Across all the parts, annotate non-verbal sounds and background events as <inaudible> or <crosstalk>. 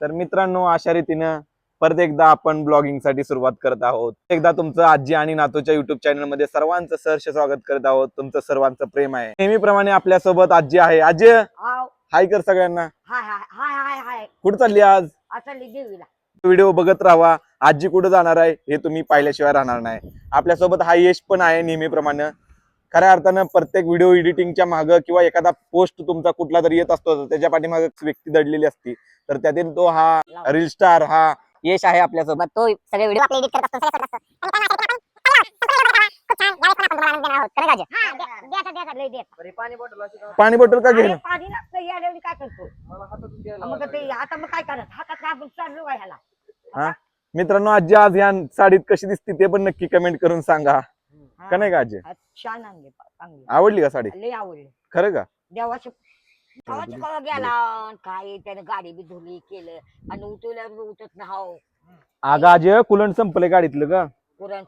तर मित्रांनो अशा रीतीनं परत एकदा आपण ब्लॉगिंगसाठी सुरुवात करत आहोत. एकदा तुमचं आजी आणि नातूच्या युट्यूब चॅनलमध्ये सर्वांचं सहर्ष स्वागत करत आहोत. तुमचं सर्वांचं प्रेम आहे. नेहमीप्रमाणे आपल्यासोबत आजी आहे. आजी. हाय कर सगळ्यांना. हाय हाय हाय हाय हाय. कुठं चालली आज? व्हिडिओ बघत राहा. आजी कुठं जाणार आहे हे तुम्ही पाहिल्याशिवाय राहणार नाही. आपल्यासोबत हा यश पण आहे नेहमीप्रमाणे. खऱ्या अर्थानं प्रत्येक व्हिडिओ एडिटिंगच्या मागं किंवा एखादा पोस्ट तुमचा कुठला तरी येत असतो त्याच्या पाठीमागे व्यक्ती दडलेली असती तर त्यातील तो हा रील स्टार हा यश आहे आपल्यासोबत. तो सगळे व्हिडिओ आपले एडिट करत असतो? हा. पाणी बॉटल का? अरे, घेणं? पाणी लागतं यावेळी काय करतो? मग ते आता मग काय करत हातात काय आपण चाललो आहे ह्याला हा? मित्रांनो आजी आज या साडीत कशी दिसते ते पण नक्की कमेंट करून सांगा. का नाही का आजी? छान आणले चांगले. आवडली का साडी? लय आवडले. खरं का? देवाचे गेला. काय त्याने गाडी बी धुली केलं. आणि ना हो अगं आजी गाडीतलं का पुरण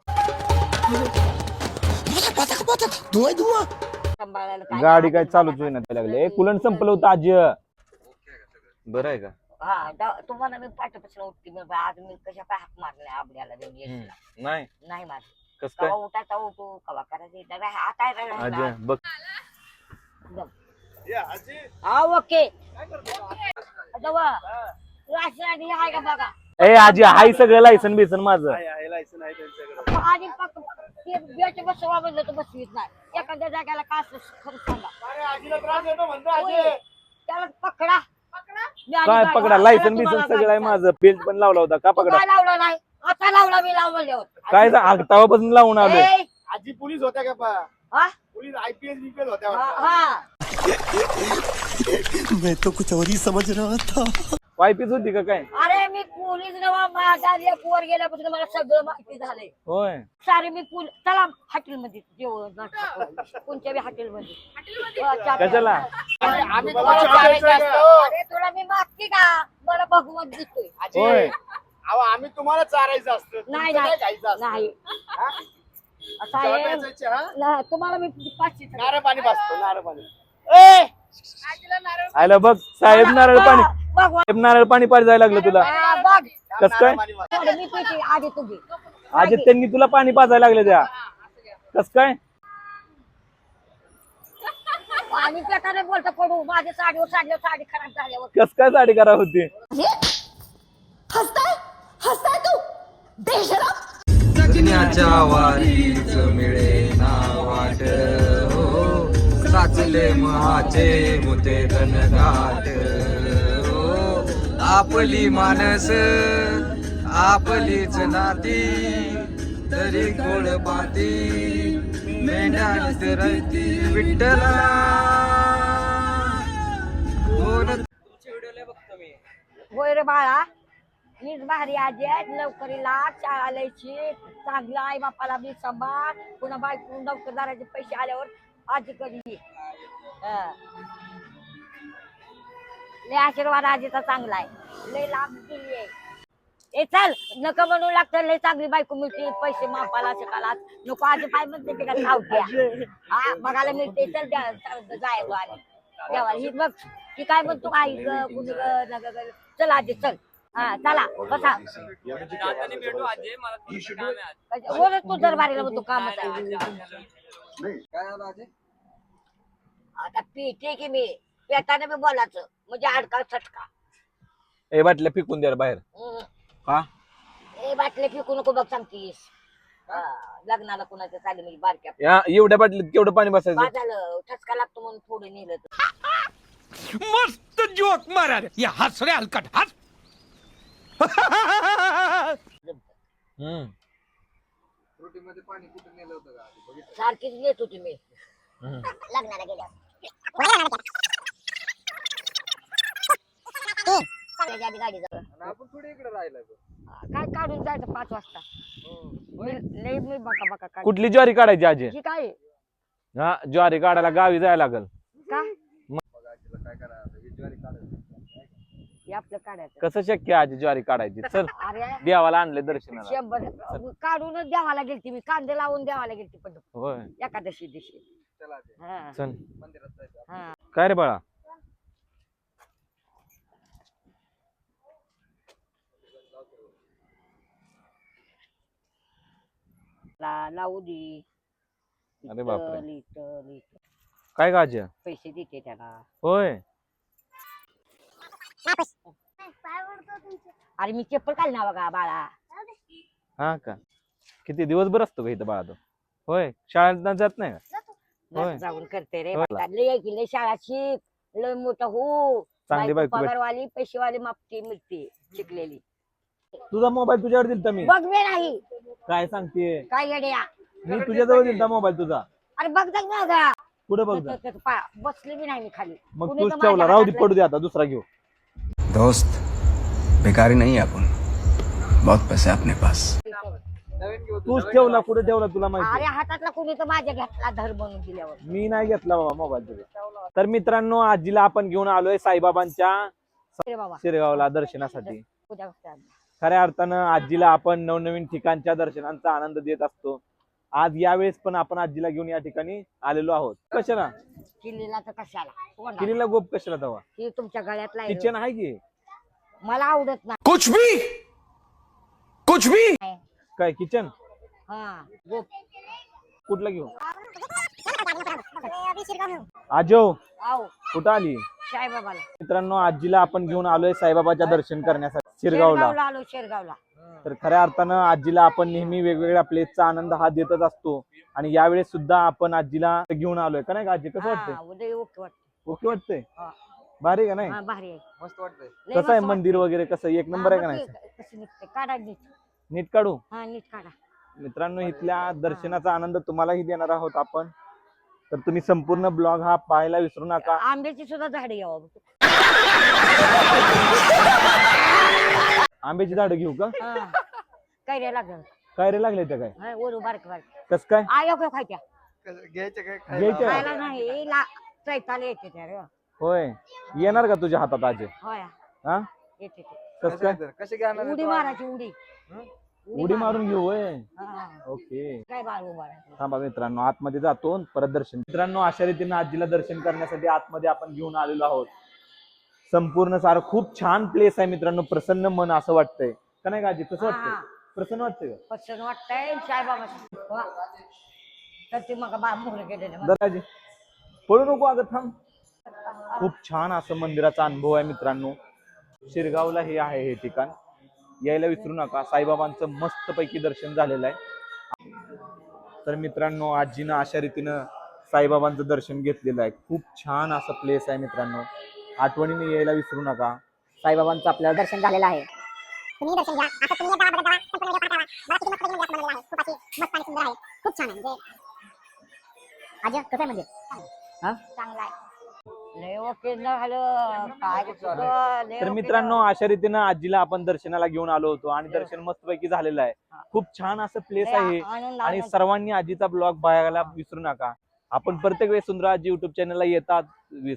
सांभाळायला काय गाडी काय चालूच. होईना ते लागले. कुलंट संपलं होतं आजी. बरं आहे का? हा दा- तुम्हाला मी पाठपासून उठते. मी बा, आज मी कशा काय हाक मारल्या येशीला. नाही. नाही मार कस काय? कवा उठायचा उठू. कवा करायचं इथं? राह- आता आहे बघ. हा ओके. दवा राशनी आहे का बघा? ए आजी हाय सगळं लायसन बिसन माझं. आणि फक्त ते बेट बसवा म्हणलं तर बसवीत नाही. एखाद्या जाग्याला का असं खरं सांगा. होय. त्याला पकडा. मी काय गाडी- पकडा? हा, लायसन बिसन सगळं आहे माझं. बेल्ट पण लावला होता. का. पकडा? काय लावलं नाही. आता लावला मी लावल्यावर काय तेव्हापासून लावून आलोय? ए, आजी पोलीस होत्या का पा हा? पोलीस आयपीएस बीपीएस होत्या हा, वाटतं. हा. मैं तो कुछ और ही समझ रहा था। वायपीच होती का काय? अरे मी पोलीस नवा माझा एक वर गेल्यापासून मला सगळं माहिती झालंय. होय. सारे मी पूल चला हॉटेल मध्ये जेवण नाश्ता करू. कोणत्या बी हॉटेल मध्ये हो. कशाला? आम्ही तुम्हाला तुम्हाला चहा चारायचं प्यायचा असतं. का? अरे तुला मी मागते का? मला भगवत दिसतोय. आजी. होय. अहो आम्ही तुम्हाला चारायचं असतं. नाही तुमचं नाही खायचं असतं? नाही. हा? ना, तुम्हाला मी पाचशे नारळ पाणी पाजतो नारळ पाणी. ए! आयला बघ साहेब नारळ पाणी. साहेब नारळ पाणी पाणी जायला लागलं तुला. हा, बघ. कस काय? नारळ पाणी पाजतो. थोडं मी पिते आधी तुम्ही. आजी त्यांनी तुला पाणी पाजायला लागले त्या. कस काय? आणि पेटाने बोलता पडू. माझ्या साडीवर साडल्यावर साडी खराब झाल्यावर. कस काय साडी करा होती? जगण्याच्या वारीच मिळे ना वाट हो साचले महाचे मुते घनघाट हो आपली मानस आपलीच नाती तरी गोड पाती मेंढ्यात रती विठ्ठला. हो होय रे बाळा. हीच भारी आजी आहे लवकरीला शाळा लयची. चांगलं आई बापाला बी सांभाळ. पुन्हा बायको नोकरदाराचे पैसे आल्यावर आजी कधी ये. लय आशीर्वाद आजीचा चांगला आहे. लय लाभ दिली आहे. ए चल नका म्हणू लागतं. लय चांगली बायको मिळते. पैसे मापाला शिकायला नको आजी पाय म्हणते ते का? हा बघायला मिळते. चल द्या जायचो आणि देवा ही बघ. की काय म्हणतो? आई ग कुणी ग नग ग. चल आजी चल. हा चला बसा. बोल तू दरबारीला म्हणतो कामच. आहे आता पिते की मी. पेटाने मी बोलायचं. म्हणजे अडका चटका ए बाटल्या पिकून द्या रे बाहेर. हम्म. हा? ए बाटले फिकू नको बघ सांगतीस. हा, लग्नाला कुणाचं चालेल म्हणजे बारक्या या एवढ्या बाटलीत केवढं पाणी बसायचं? बाद झालं ठसका लागतो म्हणून थोडं नेलं तर. मस्त जोक मारा रे. या हस रे हलकट. हस. हम्म. सारखीच नेत होती मी. लग्नाला गेल्यावर. सगळ्याच्या आधी गाडी जाऊ आपण थोडी इकडे राहिला काय काढून जायचं पाच वाजता? मी- लई मी बका बका काढ कुठली ज्वारी काढायची आजी? ही काय? हा ज्वारी काढायला गावी जायला लागल का हे आपलं काढायचं. कसं शक्य आजी ज्वारी काढायची? चल अरे देवाला आणले दर्शनाला. शंभर काढूनच द्यावाला गेलती मी कांदे लावून द्यावाला गेलती पण. होय. एकादशी दिवशी. हा. चल. हा. काय रे बाळा? ला- लावू दे. अरे बापरे. इथं, इथं, इथं. काय काळजी पैसे देते त्याला. होय. अरे मी चप्पल काढ ना बघा बाळा. हा का? किती दिवसभर असतो का इथं बाळा तो होय शाळेत जात नाही का? होय. जाऊन करते रे होय. बाळा. लय की लय शाळा शिक लय मोठा हो. चांगली बायको भेट- पगारवाली पैसेवाली मापती मिळते शिकलेली. तुझा मोबाईल तुझ्यावर दिलता मी. बघ बे नाही. काय सांगते? काय येड्या? मी तुझ्याजवळ दिलता मोबाईल तुझा. अरे बघ जा ना गा पुढे बघ जा. त- त- पा- बसली बी नाही मी खाली. मग कुणी तूच तर ठेवला माझ्या राहू दे पडू दे आता दुसरा घेऊ. दोस्त बेकारी नहीं अपन बहुत पैसे अपने पास. तूच ठेवला कुठे ठेवला तुला माहिती अरे हातातला कुणी तर माझ्या घेतला धर बनवून दिल्यावर. मी नाही घेतला बाबा मोबाईल तुझा तर मित्रांनो आजीला आपण घेऊन आलोय साईबाबांच्या अरे बाबा. शिरगावला दर्शनासाठी. उद्या बघते. खऱ्या अर्थानं आजीला आपण नवनवीन ठिकाणच्या दर्शनांचा आनंद देत असतो. आज यावेळेस पण आपण आजीला घेऊन या ठिकाणी आलेलो आहोत. कशाला? किल्लीला तर कशाला? कोणाला? किल्लीला गोप कशाला तवा? ही तुमच्या गळ्यातला आहे. किचन आहे की? मला आवडत नाही. कुछ भी! कुछ भी! काय किचन हा. गोप कुठलं घेऊ? आजो कुठं आली? शाय बाबाला मित्रांनो आजीला आपण घेऊन आलोय साईबाबाच्या दर्शन करण्यासाठी शिरगावला. शेरगावला आलो शेरगावला. तर खऱ्या अर्थानं आजीला आपण नेहमी वेगवेगळ्या प्लेसचा आनंद हा देतच असतो. आणि यावेळेस सुद्धा आपण आजीला घेऊन आलोय. का नाही का आजी? कसं हा, वाटतंय? उद्या ओके वाटतं ओके वाटतंय? हा. भारी का नाही? हा भारी आहे. मस्त वाटतंय. लय कसं आहे मस्त मंदिर वाटतंय. वगैरे कसं? एक नंबर आहे का नाही की कसं निघते. काढा नीट. नीट काढू? हा नीट काढा. मित्रांनो इथल्या दर्शनाचा आनंद तुम्हालाही देणार आहोत आपण. तर तुम्ही संपूर्ण ब्लॉग हा पाहायला विसरू नका. आंब्याची सुद्धा झाडे यावं. आंब्याची झाडं घेऊ का? हा. काय रे लागल. काय रे लागले त्या काय? हा, बारक बारक. कस काय? खायच्या? घ्यायचे काय? घ्यायच्या? खायला नाही ला चैताला येते त्या रे. होय. येणार का तुझ्या हातात आजी? होय. हा? येते ते. कस काय? कसे घेणार उडी मारायची उडी. उडी मारून घेऊ होय. हा. ओके. काय बाळ उभा राहायचं. थांबा मित्रांनो आतमध्ये जातो परत दर्शन. मित्रांनो अशा रीतीने आजीला दर्शन करण्यासाठी आतमध्ये आपण घेऊन आलेलो आहोत. संपूर्ण सारं खूप छान प्लेस आहे मित्रांनो प्रसन्न मन असं वाटतंय. का नाही का आजी? कसं वाटतंय. प्रसन्न वाटतंय का? पटकन वाटतंय वा. तर ते मग मोहर पळू नको अगं थांब. खूप छान असं मंदिराचा अनुभव आहे मित्रांनो. शिरगावला हे आहे हे ठिकाण. यायला विसरू नका. साईबाबांचं मस्तपैकी दर्शन झालेलं आहे. तर मित्रांनो आजीनं अशा रीतीनं साईबाबांचं दर्शन घेतलेलं आहे. खूप छान असं प्लेस आहे मित्रांनो. आठवणीने यायला विसरू नका. साईबाबांचं आपल्याला दर्शन झालेलं आहे. तुम्ही दर्शन घ्या. आता तुम्ही एकदा गावामध्ये जावा, संपूर्ण व्हिडिओ पाहा. बघा किती मस्त असं बनवलेलं आहे. खूप अशी मस्त आणि सुंदर आहे. खूप छान आहे. म्हणजे कसं आहे म्हणजे? चांगला आहे. लय ओके झालं. काय कुठं, लय तर ओके मित्रांनो झालं. अशा रीतीनं आजीला आपण दर्शनाला घेऊन आलो होतो आणि दर्शन मस्तपैकी झालेलं आहे. खूप छान असं प्लेस लय आहे. आनंद आणि आनंद. सर्वांनी आजीचा ब्लॉग बघायला विसरू नका. आपण प्रत्येक वेळेस सुंदर आजी युट्यूब चॅनलला येतात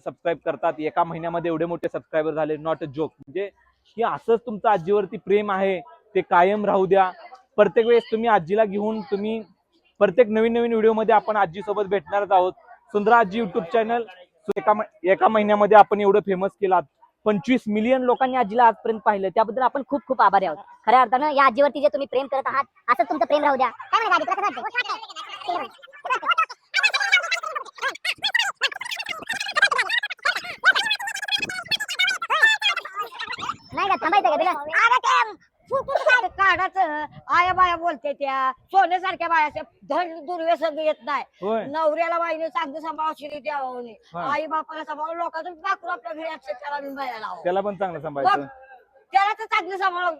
सबस्क्राईब करतात. एका महिन्यामध्ये एवढे मोठे सबस्क्रायबर झाले. नॉट अ जोक म्हणजे की असंच तुमचं आजीवरती प्रेम आहे. ते कायम राहू द्या. प्रत्येक वेळेस तुम्ही आजीला घेऊन तुम्ही प्रत्येक नवीन नवीन व्हिडिओमध्ये आपण आजी सोबत भेटणारच आहोत. सुंदर आजी युट्यूब चॅनल एका एका महिन्यामध्ये आपण एवढं फेमस केलात. पंचवीस मिलियन लोकांनी आजीला आजपर्यंत पाहिलं. त्याबद्दल आपण खूप खूप आभारी आहोत. खऱ्या अर्थानं या आजीवरती जे तुम्ही प्रेम करत आहात असं तुमचं प्रेम राहू द्या. काय कसं वाटतं नाही का थांबायचं का तिला फुटून काढ काढाचं आया बाया बोलते त्या. सोन्यासारख्या बाया धन दुर्व्यसन येत नाही. नवऱ्याला बाईने चांगलं सांभाळ शिरी द्यावं हा. आई बापाला सांभाळ लोकांचं दाखवून आपल्या घरी त्याला मी बाया लावं. त्याला पण चांगलं सांभाळायचं. त्याला तर चांगलं सांभाळ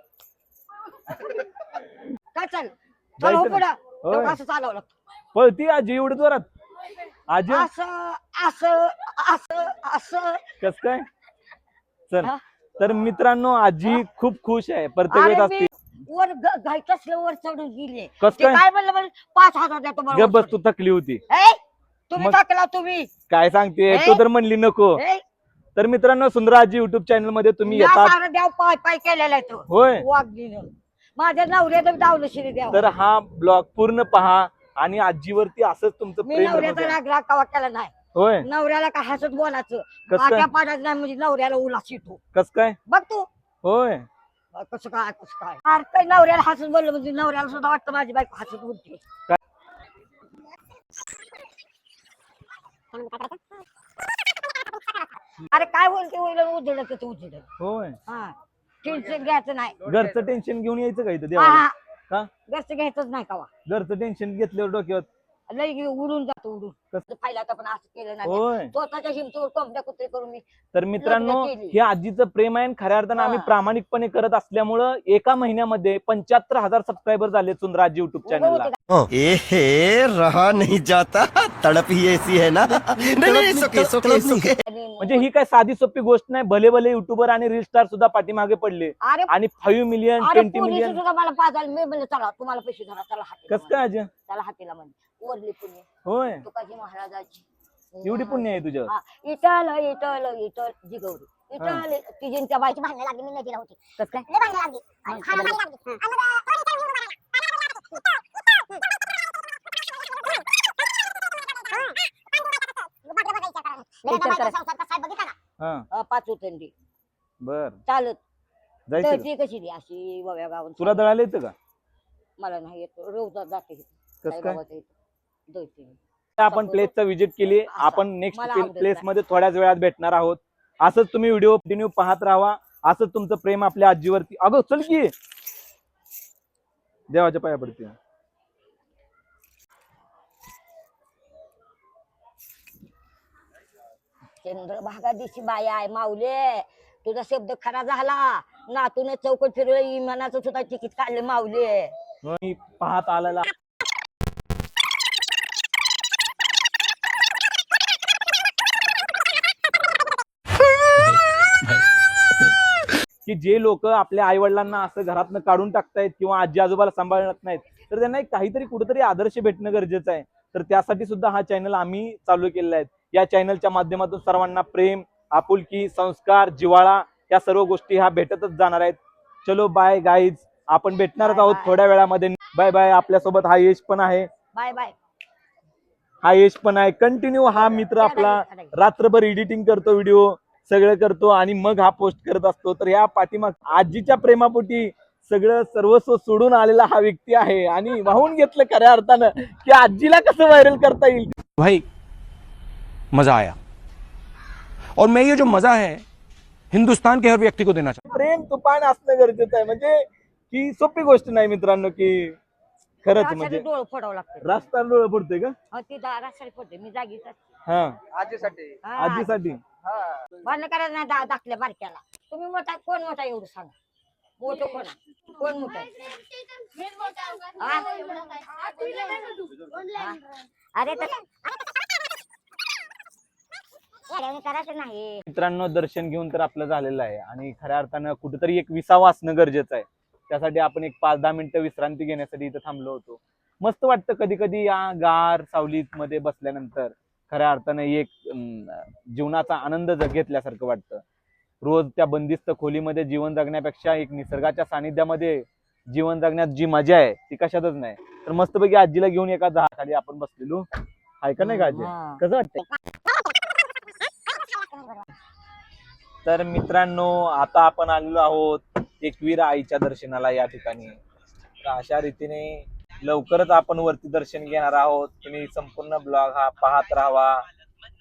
काय चाल चल जायचं हो ना. पुढं. होय. तेव्हा असं चालवलं. पळती आजी एवढी जोरात. आजी? असं असं असं असं. कस काय? चल. हा? तर मित्रांनो आजी खूप खुश आहे. प्रत्येक वेळेस असते. वर ग- घाईत असलं वर चढून गेले कस ते काय? काय म्हणलं पाच हजार द्या तुम्हाला गप वर बस तू थकली होती. ए, तुम्ही मग- टाकला तुम्ही. काय सांगते? तू तर म्हणली नको. ए, तर मित्रांनो सुंदर आजी युट्यूब चॅनलमध्ये तुम्ही या येतात. सारं पाय पाय केलेला आहे तो. होय. वाघिणीनं माझ्या नवऱ्याचं डावलं शिरी द्यावं. तर हा ब्लॉग पूर्ण पहा आणि आजीवरती असंच तुमचं मी प्रेम राहू नवऱ्याचा द्या. राग राग कवा केला नाही. होय. नवऱ्याला का हसत बोलायचं? कसं काय? नाही म्हणजे नवऱ्याला उलास येतो. कस काय? बघ तू. होय. कसं काय कसं काय. अरे काय नवऱ्याला हसून बोललं म्हणजे नवऱ्याला सुद्धा वाटतं माझी बायको हसून बोलते. अरे काय बोलते होईल उजडत ते उजडत होय. हा. टेन्शन घ्यायचं नाही. घरचं टेन्शन घेऊन यायचं का इथं हा, देवाला? हा. का? घरचं घ्यायचंच नाही का घरचं टेन्शन घेतल्यावर डोक्यावर लई गे- उडून जातो उडून. कसं? पाहिलं आता पण असं केलं नाही. होय. स्वतःच्या हिमतीवर कोंबड्या कुत्रे करून मी तर मित्रांनो लग्न केली. हे आजीचं प्रेम आहे आणि खऱ्या अर्थानं आम्ही हा. प्रामाणिकपणे करत असल्यामुळं एका महिन्यामध्ये पंच्याहत्तर हजार सबस्क्रायबर झाले सुंदराज युट्यूब उभं चॅनलला होते का? ए हे रहा नहीं जाता. तड़प ही ऐसी है ना? <laughs> नहीं नहीं म्हणजे ही काय साधी सोपी गोष्ट नाही. भले भले युट्यूबर आणि रील स्टार सुद्धा पाठीमागे पडले. अरे आणि फाईव्ह मिलियन अरे ट्वेंटी पोलीस मिलियन सुद्धा मला पाजायला मी म्हणलं चला तुम्हाला पैसे धरा चला कस काय अजय. चला हातीला म्हणजे वरली पुण्य होय तुकाजी महाराजाची एवढी पुण्य आहे तुझ्या हा, इटल इटल इटल जी गौरी इटल तिची त्या बाईची भांडणं लागली मी नदीला होती कसं काय लय भांडणं लागली आणि हा, भांडणं लागली आणि मग, अं, कोणी इथं येऊन उभं राहिला. बापरे, बघा विचार करा. लय विचार बाईचा करा. संसार कसा आहे बघितला का? हा अ, पाच उतंडी बर चालत जायचं का? ती कशी दी अशी वव्या गावात तुला दळायला येतं का मला नाही येत रोजात जाते काय? दळते. आपण प्लेसचा विजिट केली. आपण नेक्स्ट प्लेस. मध्ये थोड्याच वेळात भेटणार आहोत. असंच तुम्ही व्हिडिओ कंटिन्यू पाहत राहा. असंच तुमचं प्रेम आपल्या आजीवरती. अगं चल की. देवाच्या पाया पडते चंद्रभागा दिशी बाई आहे माऊले. तुझा शब्द खरा झाला. नातून चौकट फिरवलं इमानाचं सुद्धा तिकीट काढले माऊले. मी पाहत आलेला. की जे लोक आपल्या आई वडिलांना असं घरातनं काढून टाकतायत किंवा आजी आजोबाला सांभाळत नाहीत तर त्यांना एक काहीतरी कुठेतरी आदर्श भेटणं गरजेचं आहे. तर त्यासाठी सुद्धा हा चॅनल आम्ही चालू केलेला आहे. या चॅनलच्या माध्यमातून सर्वांना प्रेम आपुलकी संस्कार जिवाळा या सर्व गोष्टी ह्या भेटतच जाणार आहेत. चलो बाय गाईज आपण भेटणारच आहोत. थोड्या वेळामध्ये. बाय बाय आपल्यासोबत हा यश पण आहे. बाय बाय हा यश पण आहे. कंटिन्यू हा मित्र आपला रात्रभर एडिटिंग करतो व्हिडिओ सगळं करतो आणि मग हा पोस्ट करत असतो. तर या पाठीमाग आजीच्या प्रेमापोटी सगळं सर्वस्व सोडून आलेला हा व्यक्ती आहे. आणि वाहून घेतलं खऱ्या अर्थानं की आजीला कसं व्हायरल करता येईल? भाई मजा आया. और मैं ये जो मजा है हिंदुस्तान के हर व्यक्ति को देना चाहता प्रेम तुफान असणं गरजेचं आहे. म्हणजे की सोपी गोष्ट नाही मित्रांनो की खरंच म्हणजे डोळं फोडावं लागतं रास्ता डोळं पडतोय का? हो, ती रासारी पडते मी जागीच असते. हा. आजीसाठी. आजीसाठी. भांडण करायचं नाही दा- दाखल्या बारक्याला. तुम्ही मोठा कोण मोठा एवढं सांगा. मोठं कोण आहे? कोण मोठं आहे? हा? हा? अरे करायचं नाही. मित्रांनो दर्शन घेऊन तर आपलं झालेलं आहे. आणि खऱ्या अर्थानं कुठेतरी एक विसावा असणं गरजेचं आहे. त्यासाठी आपण एक पाच दहा मिनिटं विश्रांती घेण्यासाठी इथं थांबलो होतो. मस्त वाटतं कधी कधी या गार सावलीत मध्ये बसल्यानंतर. खऱ्या अर्थानं एक जीवनाचा आनंद ज- घेतल्यासारखं वाटतं. रोज त्या बंदिस्त खोलीमध्ये जीवन जगण्यापेक्षा एक निसर्गाच्या सानिध्यामध्ये जीवन जगण्यात जी मजा आहे ती कशातच नाही. तर मस्तपैकी आजीला घेऊन एका झाडाखाली आपण बसलेलो. ऐका नाही का आजी. कसं वाटतं तर मित्रांनो आता आपण आलेलो आहोत एकवीर आईच्या दर्शनाला या ठिकाणी. तर अशा रीतीने लवकरच आपण वरती दर्शन घेणार आहोत. तुम्ही संपूर्ण ब्लॉग हा पाहत राहावा.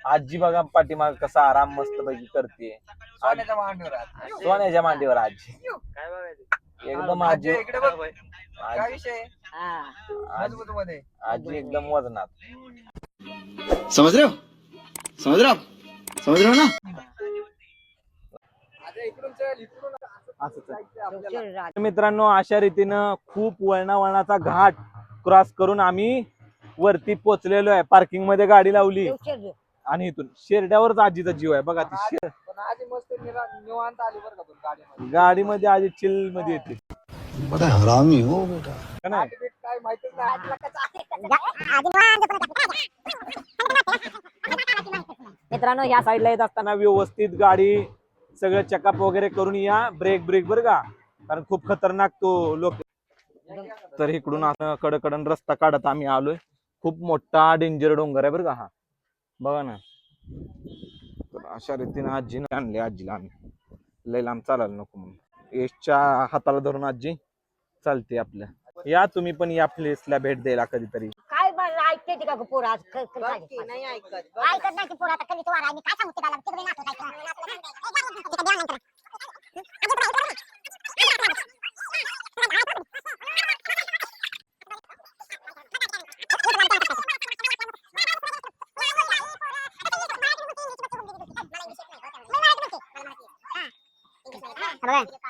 आजी बघा पाठीमाग कसा आराम मस्त पैकी करते सोन्याच्या मांडीवर आहे. सोन्याच्या मांडीवर आजी. काय बघायचं? एकदम आजी आजी इकडे बघ. काय आजी विषय? हा. मजबूत मध्ये आजी एकदम वजनात. समझ रहे हो समझ रहे हो आप समझ रहे हो ना? आता इकडून चल इकडून असंच मित्रांनो अशा रीतीनं खूप वळणा वळणाचा घाट क्रॉस करून आम्ही वरती पोहोचलेलो आहे. पार्किंगमध्ये गाडी लावली. आणि इथून शेरड्यावरच आजीचा जीव आहे. बघा ती शेर पण आजी मस्त निरा- निवांत आली बरं का पण गाडीमध्ये? गाडीमध्ये आजी चिलमध्ये येते. बड़ा हरामी हो बेटा. मित्रांनो या साईडला येत असताना व्यवस्थित गाडी सगळं चेकअप वगैरे करून या. ब्रेक ब्रेक बरं का? कारण खूप खतरनाक तो लोक तर इकडून असं कडकडन रस्ता काढत आम्ही आलोय. खूप मोठा डेंजर डोंगर आहे बरं का हा. बघा ना. तर अशा रीतीने आजीने आणले आजीला आम्ही लय लांब चालायला नको म्हणून. एसच्या हाताला धरून आजी चालते आपल्या या तुम्ही पण या प्लेसला भेट द्यायला कधीतरी. ऐकते ती का पोरं आज क- क- झाली. नाही ऐकत ऐकत नाही ती पोरं आता कधीच वारा मी काय सांगू त्याला तिकडे नाचत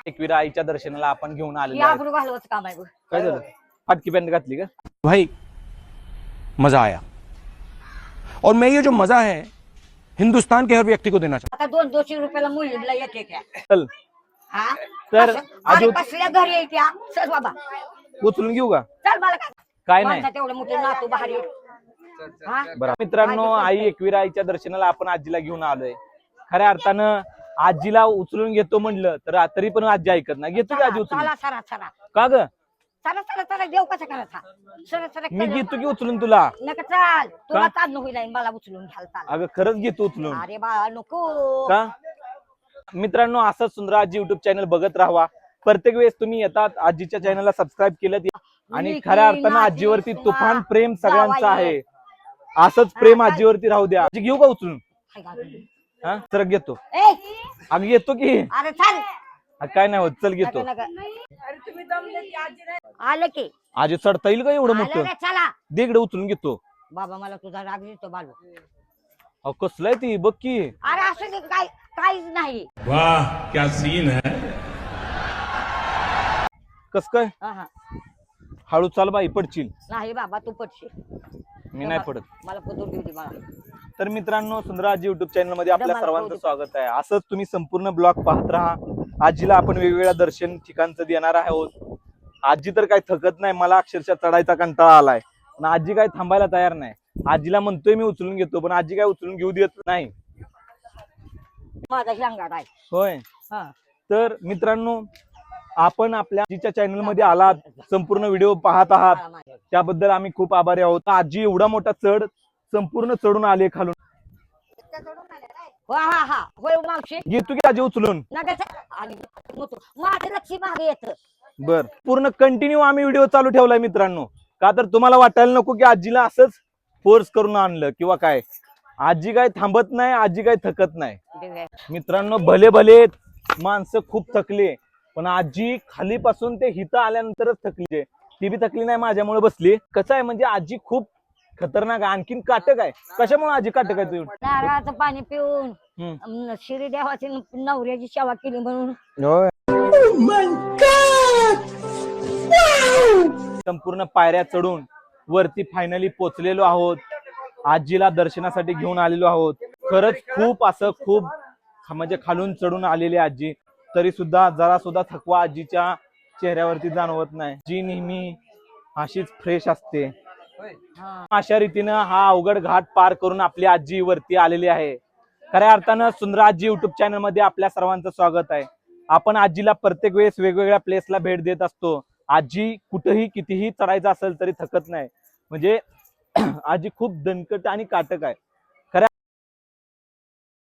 एकविरा आईच्या दर्शनाला आपण घेऊन आलेलो आहे. आबरू घालवायचं काम आहे बघ. काय झालं? फाटकी पॅन्ट घातली का? भाई मज़ा आया। और मैं ये जो मज़ा है हिंदुस्तान के हर व्यक्ति को देना चाहता आता दोन दोनशे रुपयाला मुलीला येते त्या चल। हा? तर कसल्या घरी बाबा. उचलून घेऊ का? चल मला काय काय नाही. माणसात एवढं मोठे नातू भारी हा? बरं मित्रांनो आई एकविरा आईच्या दर्शनाला आपण आजीला घेऊन आलोय. खऱ्या अर्थानं आजीला उचलून घेतो म्हणलं तर तरी पण आजी ऐकत नाही. घेतो की आजी उचलून? चला सरा सरा. का ग? चला चला चला देव कसं करायचा सरा सरा मी घेतो की उचलून तुला. नका चाल. तुला? चाल आणि मला उचलून घ्याल चाल. अगं खरंच घेतो उचलून. अरे बाळा नको. का? मित्रांनो असंच सुंदर आजी युट्यूब चॅनल बघत राहा प्रत्येक वेळेस तुम्ही येतात आजीच्या चॅनलला सबस्क्राईब केलं आणि खऱ्या अर्थानं आजीवरती तुफान प्रेम सगळ्यांचं. आहे. असंच प्रेम आजीवरती राहू द्या. आजी घेऊ का उचलून? हाय का? हा? तर घेतो. ए! अगं येतो की. अरे चाल. हा, काय नाही होत चल घेतो. नका, नका. आलं की. आजी चढता येईल का एवढं आलं मोठं? रे चला. दे इकडे उचलून घेतो. बाबा मला तुझा राग देतो बालू. अहो कसलं आहे ती? बघ की. अरे असं ते काय काहीच नाही. वाह क्या सीन है? कस काय? हा, हा. हळू चाल बाई पडशील. नाही बाबा तू पटशील मी नाही पडत. मला पदूर देऊ दे मला तर मित्रांनो सुंदराजी युट्यूब चॅनलमध्ये आपल्या सर्वांचं. स्वागत आहे. असंच तुम्ही संपूर्ण ब्लॉग पाहत राहा. आजीला आपण वेगवेगळ्या दर्शन ठिकाणचं देणार आहोत. आजी तर काही थकत नाही मला अक्षरशः चढायचा कंटाळा आलाय. पण आजी काय थांबायला तयार नाही. आजीला म्हणतोय मी उचलून घेतो पण आजी काय उचलून घेऊ देत नाही. माझा शांगाट आहे. होय. हा. तर मित्रांनो आपण आपल्या आजीच्या चॅनलमध्ये आलात संपूर्ण व्हिडिओ पाहत आहात. हा. त्याबद्दल आम्ही खूप आभारी आहोत. आजी एवढा मोठा चढ संपूर्ण चढून आले खालून. हा हा हा. होय मावशी. घेतो की आजी उचलून. नका चा- आणि मोठं. माझं लक्ष मागे येत. बर. पूर्ण कंटिन्यू आम्ही व्हिडिओ चालू ठेवलाय मित्रांनो. का तर तुम्हाला वाटायला नको की आजीला असंच फोर्स करून आणलं किंवा काय. आजी काय थांबत नाही आजी काय थकत नाही. मित्रांनो भले भले माणसं खूप थकले पण आजी खालीपासून ते हिथं आल्यानंतरच थकली ती बी थकली नाही माझ्यामुळे बसली कसं आहे म्हणजे आजी खूप खतरनाक आहे. आणखीन काटक आहे. कशामुळे आजी काटक आहे तू नारळाचं पाणी पिऊन हम्म. अं, शिरी देवाची न- नवऱ्याची सेवा केली म्हणून. संपूर्ण पायऱ्या चढून वरती फायनली पोचलेलो आहोत. आजीला दर्शनासाठी घेऊन आलेलो आहोत. खरंच खूप असं खूप ख- म्हणजे खालून चढून आलेली आजी. तरी सुद्धा जरा सुद्धा थकवा आजीच्या चेहऱ्यावरती जाणवत नाही. जी नेहमी अशीच फ्रेश असते. अशा रीतीनं हा अवघड घाट पार करून आपली आजी वरती आलेली आहे. खऱ्या अर्थानं सुंदर आजी युट्यूब चॅनलमध्ये आपल्या सर्वांचं स्वागत आहे. आपण आजीला प्रत्येक वेळेस वेगवेगळ्या प्लेसला भेट देत असतो. आजी कुठेही कितीही चढायचं असेल तरी थकत नाही. म्हणजे <clears throat> आजी खूप दणकट आणि काटक आहे. खऱ्या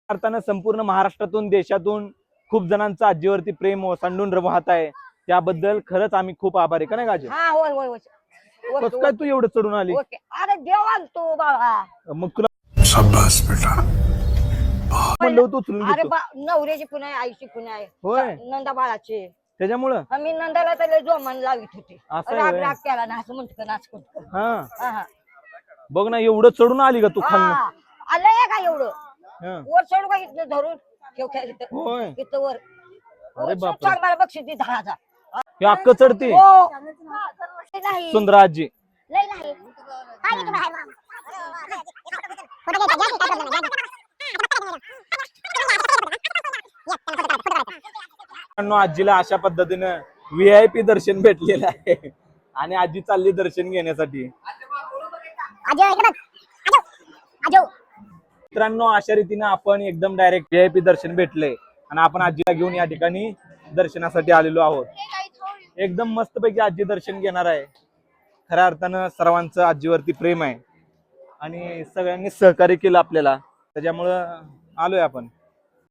अर्थानं संपूर्ण महाराष्ट्रातून देशातून खूप जणांचं आजीवरती प्रेम सांडून राहत आहे. त्याबद्दल खरंच आम्ही खूप आभारी का नाही आजी कसं काय तू एवढं चढून आली? ओके. अरे देवा तू बाबा. मग तुला बेटा. म्हणलं होतं उचलून अरे घेतो. बा नवऱ्याची पुन्हा आहे आईची पुन्हा आहे. होय. नंदा बाळाची त्याच्यामुळं? आम्ही नंदाला त्याला जोमान लावित होते. असं आहे राग होय. राग केला ना असं म्हणतो नाच करतो हा. हा, हा. बघ ना एवढं चढून आली का तू खाल्लं हा. आलंय का एवढं? हा. वर चढू का इथं धरून? ठेव खेळ इथं. होय. इथं वर. अरे वर बापरे. सांग मला बक्षीस दे दहा हजार. हे अक्क चढते? हो. सुंदर आजी. आजीला अशा पद्धतीनं व्हीआयपी दर्शन भेटलेलं आहे. आणि आजी चालली दर्शन घेण्यासाठी. मित्रांनो अशा रीतीनं आपण एकदम डायरेक्ट व्हीआयपी दर्शन भेटले आणि आपण आजीला घेऊन या ठिकाणी दर्शनासाठी आलेलो आहोत. एकदम मस्तपैकी आजी दर्शन घेणार आहे. खऱ्या अर्थानं सर्वांचं आजीवरती प्रेम आहे. आणि सगळ्यांनी सहकार्य केलं आपल्याला. त्याच्यामुळं आलोय आपण.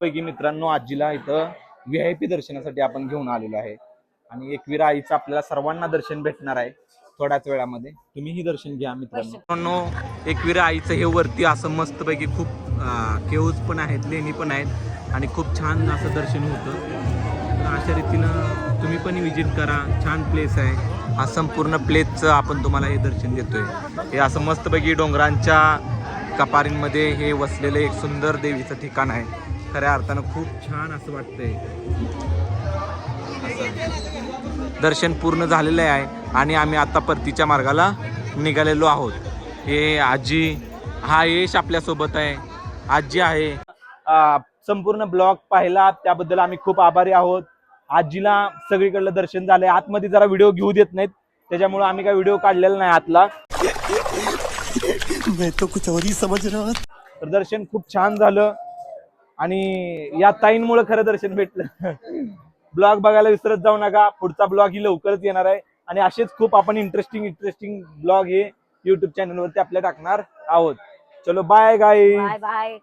पैकी मित्रांनो आजीला इथं व्ही आय पी दर्शनासाठी आपण घेऊन आलेलो आहे. आणि एकवीर आईचं आपल्याला सर्वांना दर्शन भेटणार आहे थोड्याच वेळामध्ये. तुम्हीही दर्शन घ्या मित्रांनो. एकवीर आईचं हे वरती असं मस्तपैकी खूप केव्ज पण आहेत लेणी पण आहेत. आणि खूप छान असं दर्शन होतं. अशा रीतीनं तुम्ही पण विजिट करा. छान प्लेस आहे. हा संपूर्ण प्लेसचं आपण तुम्हाला हे दर्शन देतोय. हे असं मस्तपैकी डोंगरांच्या कपारींमध्ये हे वसलेलं एक सुंदर देवीचं ठिकाण आहे. खऱ्या अर्थानं खूप छान असं वाटतंय. असं. दर्शन पूर्ण झालेलं आहे आणि आम्ही आता परतीच्या मार्गाला निघालेलो आहोत. हे आजी हा यश आपल्यासोबत आहे. आजी आहे. संपूर्ण ब्लॉग पाहिला त्याबद्दल आम्ही खूप आभारी आहोत. आजीला सगळीकडलं दर्शन झालंय. आतमध्ये जरा व्हिडिओ घेऊ देत नाहीत. त्याच्यामुळे आम्ही काय व्हिडिओ काढलेला नाही आतला. मैं तो कुछ और समझ रहा तर दर्शन खूप छान झालं. आणि या ताईंमुळे खरं दर्शन भेटलं. ब्लॉग बघायला विसरत जाऊ नका. पुढचा ब्लॉग ही लवकरच येणार आहे. आणि असेच खूप आपण इंटरेस्टिंग इंटरेस्टिंग ब्लॉग हे युट्यूब चॅनलवरती आपल्या टाकणार आहोत. चलो बाय गाई बाय बाय